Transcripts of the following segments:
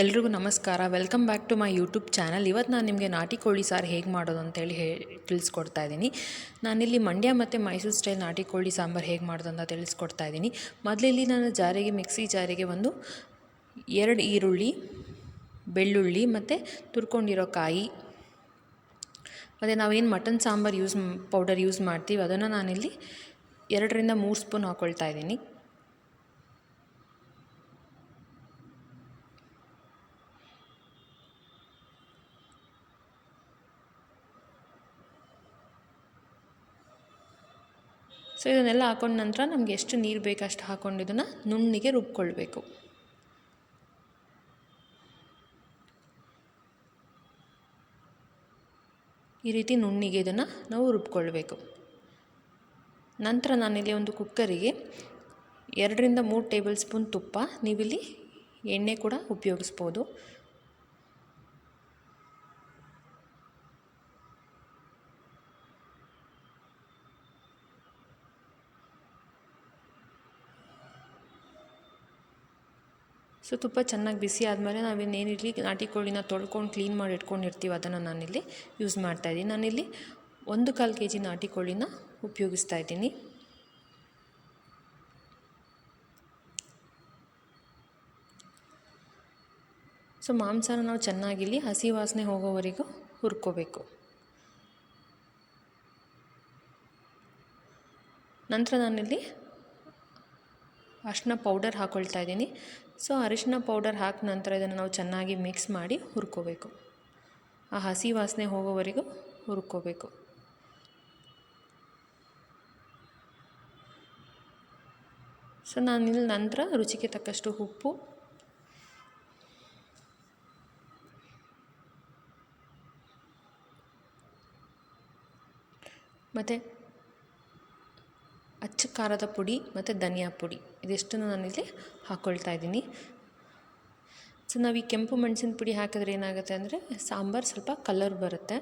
ಎಲ್ರಿಗೂ ನಮಸ್ಕಾರ. Welcome back to my YouTube channel ಇವತ್ತು ನಾನು ನಿಮಗೆ ನಾಟಿ ಕೋಳಿ ಸಾರು ಹೇಗೆ ಮಾಡೋದು ಅಂತೇಳಿ ಹೇ, ತಿಳಿಸ್ಕೊಡ್ತಾ ಇದ್ದೀನಿ. ನಾನಿಲ್ಲಿ ಮಂಡ್ಯ ಮತ್ತು ಮೈಸೂರು ಸ್ಟೈಲ್ ನಾಟಿ ಕೋಳಿ ಸಾಂಬಾರು ಹೇಗೆ ಮಾಡೋದು ಅಂತ ತಿಳಿಸ್ಕೊಡ್ತಾ ಇದ್ದೀನಿ. ಮೊದಲಿಲ್ಲಿ ನಾನು ಜಾರಿಗೆ, ಮಿಕ್ಸಿ ಜಾರಿಗೆ ಒಂದು ಎರಡು ಈರುಳ್ಳಿ, ಬೆಳ್ಳುಳ್ಳಿ ಮತ್ತು ತುರ್ಕೊಂಡಿರೋ ಕಾಯಿ. ಮತ್ತು ನಾವೇನು mutton sambar use powder use ಮಾಡ್ತೀವಿ, ಅದನ್ನು ನಾನಿಲ್ಲಿ ಎರಡರಿಂದ ಮೂರು ಸ್ಪೂನ್ ಹಾಕ್ಕೊಳ್ತಾ ಇದ್ದೀನಿ. ಸೊ ಇದನ್ನೆಲ್ಲ ಹಾಕೊಂಡ ನಂತರ ನಮಗೆ ಎಷ್ಟು ನೀರು ಬೇಕು ಅಷ್ಟು ಹಾಕೊಂಡು ಇದನ್ನು ನುಣ್ಣಿಗೆ ರುಬ್ಕೊಳ್ಬೇಕು. ಈ ರೀತಿ ನುಣ್ಣಿಗೆ ಇದನ್ನು ನಾವು ರುಬ್ಕೊಳ್ಬೇಕು. ನಂತರ ನಾನಿಲ್ಲಿ ಒಂದು ಕುಕ್ಕರಿಗೆ ಎರಡರಿಂದ ಮೂರು ಟೇಬಲ್ ಸ್ಪೂನ್ ತುಪ್ಪ ನೀವಿಲ್ಲಿ ಎಣ್ಣೆ ಕೂಡ ಉಪಯೋಗಿಸ್ಬೋದು. ಸೊ ತುಪ್ಪ ಚೆನ್ನಾಗಿ ಬಿಸಿ ಆದಮೇಲೆ ನಾವಿನ್ನೇನಿರಲಿ ನಾಟಿ ಕೋಳಿನ ತೊಳ್ಕೊಂಡು ಕ್ಲೀನ್ ಮಾಡಿ ಇಟ್ಕೊಂಡಿರ್ತೀವಿ. ಅದನ್ನು ನಾನಿಲ್ಲಿ ಯೂಸ್ ಮಾಡ್ತಾಯಿದ್ದೀನಿ ನಾನಿಲ್ಲಿ ಒಂದು ಕಾಲು ಕೆ ಜಿ ನಾಟಿ ಕೋಳಿನ ಉಪಯೋಗಿಸ್ತಾ ಇದ್ದೀನಿ. ಸೊ ಮಾಂಸನ ನಾವು ಚೆನ್ನಾಗಿಲ್ಲಿ ಹಸಿ ವಾಸನೆ ಹೋಗೋವರೆಗೂ ಹುರ್ಕೋಬೇಕು. ನಂತರ ನಾನಿಲ್ಲಿ ಅರ್ಶಿನ ಪೌಡರ್ ಹಾಕ್ಕೊಳ್ತಾ ಇದ್ದೀನಿ. ಸೊ ಅರಿಶಿನ ಪೌಡರ್ ಹಾಕಿ ನಂತರ ಇದನ್ನು ನಾವು ಚೆನ್ನಾಗಿ ಮಿಕ್ಸ್ ಮಾಡಿ ಹುರ್ಕೋಬೇಕು. ಆ ಹಸಿ ವಾಸನೆ ಹೋಗೋವರೆಗೂ ಹುರ್ಕೋಬೇಕು. ಸೊ ನಾನು ಇಲ್ಲಿ ನಂತರ ರುಚಿಗೆ ತಕ್ಕಷ್ಟು ಉಪ್ಪು. ಮತ್ತು ಅಚ್ಚ ಖಾರದ ಪುಡಿ ಮತ್ತು ಧನಿಯಾ ಪುಡಿ. ಇದಿಷ್ಟನ್ನು ನಾನಿಲ್ಲಿ ಹಾಕ್ಕೊಳ್ತಾ ಇದ್ದೀನಿ. ಸೊ ನಾವು ಈ ಕೆಂಪು ಮೆಣಸಿನ ಪುಡಿ ಹಾಕಿದ್ರೆ ಏನಾಗುತ್ತೆ ಅಂದರೆ ಸಾಂಬಾರು ಸ್ವಲ್ಪ ಕಲರ್ ಬರುತ್ತೆ.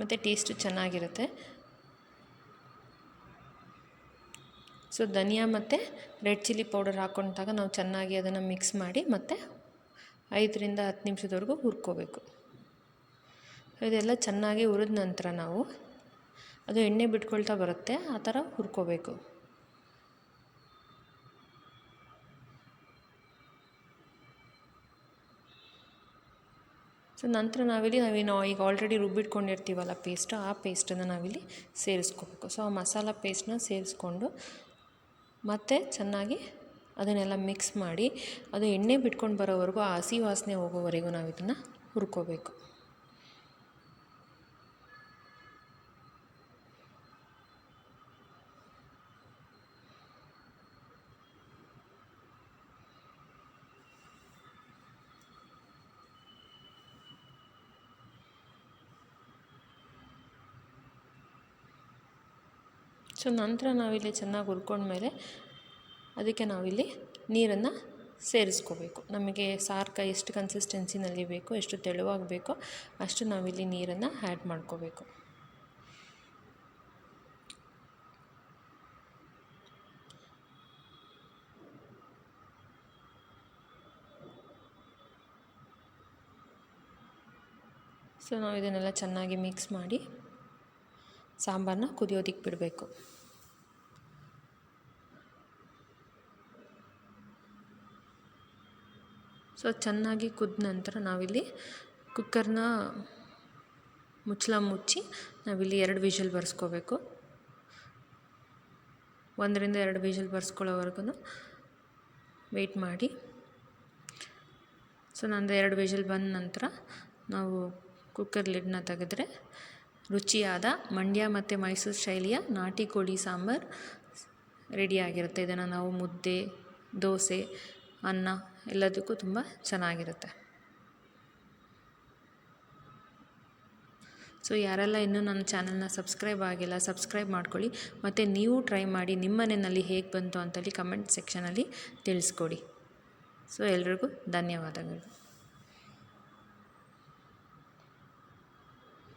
ಮತ್ತು ಟೇಸ್ಟು ಚೆನ್ನಾಗಿರುತ್ತೆ. ಸೊ ಧನಿಯಾ ಮತ್ತು ರೆಡ್ ಚಿಲ್ಲಿ ಪೌಡರ್ ಹಾಕ್ಕೊಂಡಾಗ ನಾವು ಚೆನ್ನಾಗಿ ಅದನ್ನು ಮಿಕ್ಸ್ ಮಾಡಿ ಮತ್ತು ಐದರಿಂದ ಹತ್ತು ನಿಮಿಷದವರೆಗೂ ಹುರ್ಕೋಬೇಕು. ಇದೆಲ್ಲ ಚೆನ್ನಾಗಿ ಹುರಿದ ನಂತರ ನಾವು ಅದು ಎಣ್ಣೆ ಬಿಟ್ಕೊಳ್ತಾ ಬರುತ್ತೆ, ಆ ಥರ ಹುರ್ಕೋಬೇಕು. ಸೊ ನಂತರ ನಾವಿಲ್ಲಿ, ನಾವೇನು ಈಗ ಆಲ್ರೆಡಿ ರುಬ್ಬಿಟ್ಕೊಂಡಿರ್ತೀವಲ್ಲ ಪೇಸ್ಟ್ ಆ ಪೇಸ್ಟನ್ನು ನಾವಿಲ್ಲಿ ಸೇರಿಸ್ಕೋಬೇಕು. ಸೊ ಆ ಮಸಾಲ ಪೇಸ್ಟನ್ನ ಸೇರಿಸ್ಕೊಂಡು ಮತ್ತೆ ಚೆನ್ನಾಗಿ ಅದನ್ನೆಲ್ಲ ಮಿಕ್ಸ್ ಮಾಡಿ, ಅದು ಎಣ್ಣೆ ಬಿಟ್ಕೊಂಡು ಬರೋವರೆಗೂ, ಆ ಹಸಿ ವಾಸನೆ ಹೋಗೋವರೆಗೂ ನಾವು ಇದನ್ನು ಹುರ್ಕೋಬೇಕು. ಸೊ ನಂತರ ನಾವಿಲ್ಲಿ ಚೆನ್ನಾಗಿ ಹುರ್ಕೊಂಡ್ಮೇಲೆ ಅದಕ್ಕೆ ನಾವಿಲ್ಲಿ ನೀರನ್ನು ಸೇರಿಸ್ಕೋಬೇಕು. ನಮಗೆ ಸಾರ್ಕ ಎಷ್ಟು ಕನ್ಸಿಸ್ಟೆನ್ಸಿನಲ್ಲಿ ಬೇಕೋ ಎಷ್ಟು ತೆಳುವಾಗಿ ಬೇಕೋ ಅಷ್ಟು ನಾವಿಲ್ಲಿ ನೀರನ್ನು ಆ್ಯಡ್ ಮಾಡ್ಕೋಬೇಕು. ಸೊ ನಾವು ಇದನ್ನೆಲ್ಲ ಚೆನ್ನಾಗಿ ಮಿಕ್ಸ್ ಮಾಡಿ ಸಾಂಬಾರನ್ನ ಕುದಿಯೋದಕ್ಕೆ ಬಿಡಬೇಕು. ಸೊ ಚೆನ್ನಾಗಿ ಕುದ್ದ ನಂತರ ನಾವಿಲ್ಲಿ ಕುಕ್ಕರ್ನ ಮುಚ್ಚಳ ಮುಚ್ಚಿ ನಾವಿಲ್ಲಿ ಎರಡು ವಿಷಲ್ ಬರ್ಸ್ಕೋಬೇಕು. ಒಂದರಿಂದ ಎರಡು ವಿಷಲ್ ಬರ್ಸ್ಕೊಳ್ಳೋವರೆಗೂ ವೆಯ್ಟ್ ಮಾಡಿ. ಸೊ ನಂದು ಎರಡು ವಿಷಲ್ ಬಂದ ನಂತರ ನಾವು ಕುಕ್ಕರ್ ಲಿಡ್ನ ತೆಗೆದ್ರೆ ರುಚಿಯಾದ ಮಂಡ್ಯ ಮತ್ತು ಮೈಸೂರು ಶೈಲಿಯ ನಾಟಿ ಕೋಳಿ ಸಾಂಬಾರು ರೆಡಿಯಾಗಿರುತ್ತೆ ಇದನ್ನು ನಾವು ಮುದ್ದೆ, ದೋಸೆ, ಅನ್ನ ಎಲ್ಲದಕ್ಕೂ ತುಂಬ ಚೆನ್ನಾಗಿರುತ್ತೆ. ಸೊ ಯಾರೆಲ್ಲ ಇನ್ನೂ ನನ್ನ ಚಾನಲ್ನ ಸಬ್ಸ್ಕ್ರೈಬ್ ಆಗಿಲ್ಲ, ಸಬ್ಸ್ಕ್ರೈಬ್ ಮಾಡ್ಕೊಳ್ಳಿ. ಮತ್ತು ನೀವು ಟ್ರೈ ಮಾಡಿ ನಿಮ್ಮ ಮನೆಯಲ್ಲಿ ಹೇಗೆ ಬಂತು ಅಂತೇಳಿ ಕಮೆಂಟ್ ಸೆಕ್ಷನಲ್ಲಿ ತಿಳಿಸ್ಕೊಡಿ. ಸೊ ಎಲ್ರಿಗೂ ಧನ್ಯವಾದಗಳು.